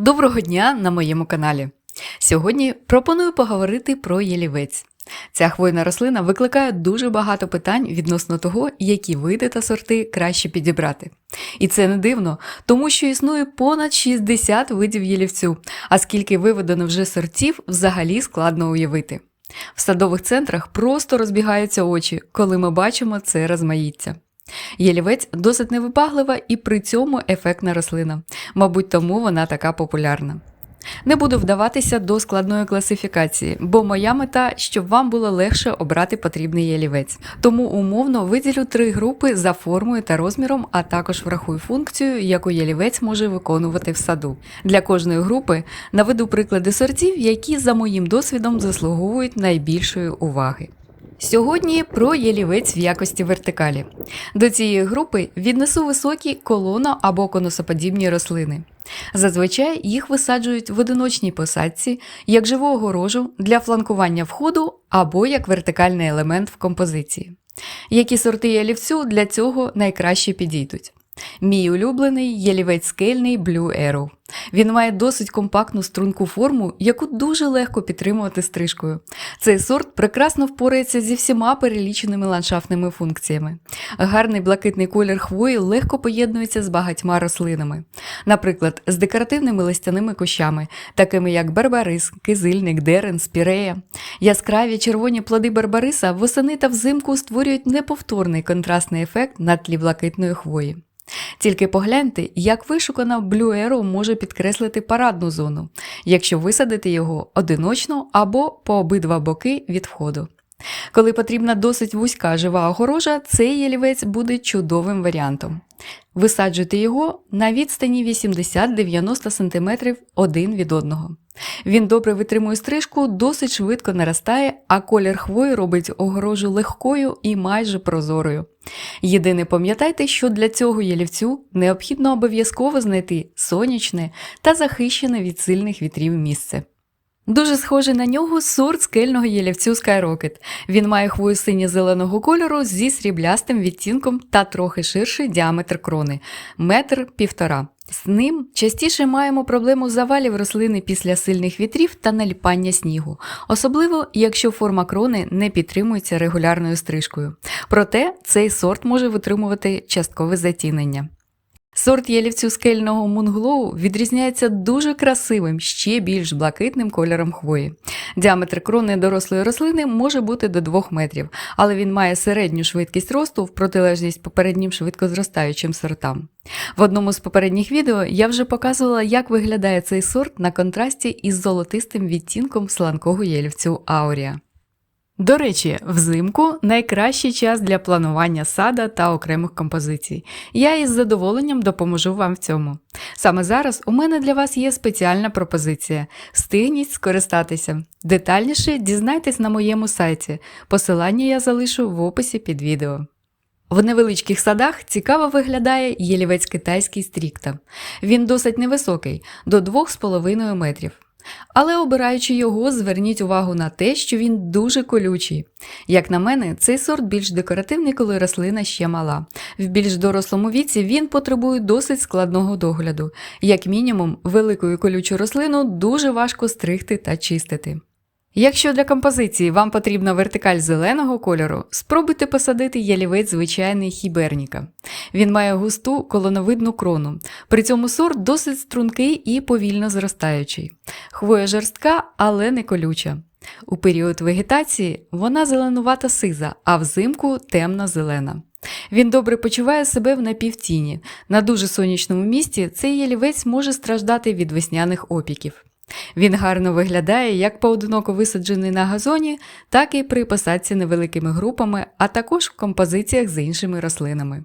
Доброго дня на моєму каналі. Сьогодні пропоную поговорити про ялівець. Ця хвойна рослина викликає дуже багато питань відносно того, які види та сорти краще підібрати. І це не дивно, тому що існує понад 60 видів ялівцю, а скільки виведено вже сортів, взагалі складно уявити. В садових центрах просто розбігаються очі, коли ми бачимо це розмаїття. Ялівець досить невибаглива і при цьому ефектна рослина. Мабуть, тому вона така популярна. Не буду вдаватися до складної класифікації, бо моя мета, щоб вам було легше обрати потрібний ялівець. Тому умовно виділю три групи за формою та розміром, а також врахую функцію, яку ялівець може виконувати в саду. Для кожної групи наведу приклади сортів, які за моїм досвідом заслуговують найбільшої уваги. Сьогодні про ялівець в якості вертикалі. До цієї групи віднесу високі колоно або конусоподібні рослини. Зазвичай їх висаджують в одиночній посадці, як живу огорожу для фланкування входу або як вертикальний елемент в композиції. Які сорти ялівцю для цього найкраще підійдуть? Мій улюблений ялівець скельний Blue Arrow. Він має досить компактну струнку форму, яку дуже легко підтримувати стрижкою. Цей сорт прекрасно впорається зі всіма переліченими ландшафтними функціями. Гарний блакитний колір хвої легко поєднується з багатьма рослинами, наприклад, з декоративними листяними кущами, такими як барбарис, кизильник, дерен, спірея. Яскраві червоні плоди барбариса восени та взимку створюють неповторний контрастний ефект на тлі блакитної хвої. Тільки погляньте, як вишукана Blue Arrow може підкреслити парадну зону, якщо висадити його одиночно або по обидва боки від входу. Коли потрібна досить вузька жива огорожа, цей ялівець буде чудовим варіантом. Висаджуйте його на відстані 80-90 см один від одного. Він добре витримує стрижку, досить швидко наростає, а колір хвої робить огорожу легкою і майже прозорою. Єдине пам'ятайте, що для цього ялівцю необхідно обов'язково знайти сонячне та захищене від сильних вітрів місце. Дуже схожий на нього сорт скельного ялівцю Skyrocket. Він має хвою синьо-зеленого кольору зі сріблястим відтінком та трохи ширший діаметр крони метр півтора. З ним частіше маємо проблему завалів рослини після сильних вітрів та наліпання снігу, особливо якщо форма крони не підтримується регулярною стрижкою. Проте цей сорт може витримувати часткове затінення. Сорт ялівцю скельного мунглоу відрізняється дуже красивим, ще більш блакитним кольором хвої. Діаметр крони дорослої рослини може бути до 2 метрів, але він має середню швидкість росту в протилежність попереднім швидкозростаючим сортам. В одному з попередніх відео я вже показувала, як виглядає цей сорт на контрасті із золотистим відтінком сланкого ялівцю Аурія. До речі, взимку найкращий час для планування сада та окремих композицій. Я із задоволенням допоможу вам в цьому. Саме зараз у мене для вас є спеціальна пропозиція. Встигніть скористатися. Детальніше дізнайтесь на моєму сайті. Посилання я залишу в описі під відео. В невеличких садах цікаво виглядає єлівець китайський стрікта. Він досить невисокий, до 2,5 метрів. Але обираючи його, зверніть увагу на те, що він дуже колючий. Як на мене, цей сорт більш декоративний, коли рослина ще мала. В більш дорослому віці він потребує досить складного догляду. Як мінімум, велику колючу рослину дуже важко стригти та чистити. Якщо для композиції вам потрібна вертикаль зеленого кольору, спробуйте посадити ялівець звичайний хіберніка. Він має густу колоновидну крону, при цьому сорт досить стрункий і повільно зростаючий. Хвоя жорстка, але не колюча. У період вегетації вона зеленувата сиза, а взимку темно-зелена. Він добре почуває себе в напівтіні. На дуже сонячному місці цей ялівець може страждати від весняних опіків. Він гарно виглядає як поодиноко висаджений на газоні, так і при посадці невеликими групами, а також в композиціях з іншими рослинами.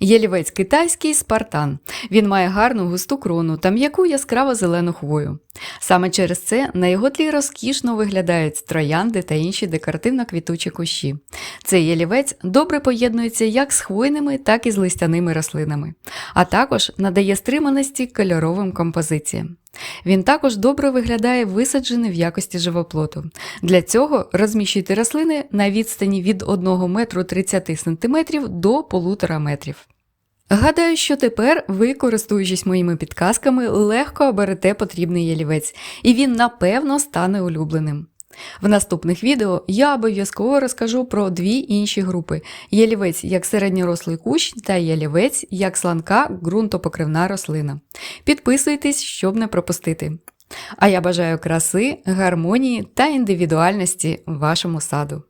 Єлівець китайський спартан. Він має гарну густу крону та м'яку яскраво зелену хвою. Саме через це на його тлі розкішно виглядають троянди та інші декоративно-квітучі кущі. Цей ялівець добре поєднується як з хвойними, так і з листяними рослинами, а також надає стриманості кольоровим композиціям. Він також добре виглядає висаджений в якості живоплоту. Для цього розміщуйте рослини на відстані від 1 метру 30 см до 1,5 метрів. Гадаю, що тепер ви, користуючись моїми підказками, легко оберете потрібний ялівець, і він напевно стане улюбленим. В наступних відео я обов'язково розкажу про дві інші групи: ялівець як середньорослий кущ та ялівець як сланка ґрунтопокривна рослина. Підписуйтесь, щоб не пропустити. А я бажаю краси, гармонії та індивідуальності вашому саду.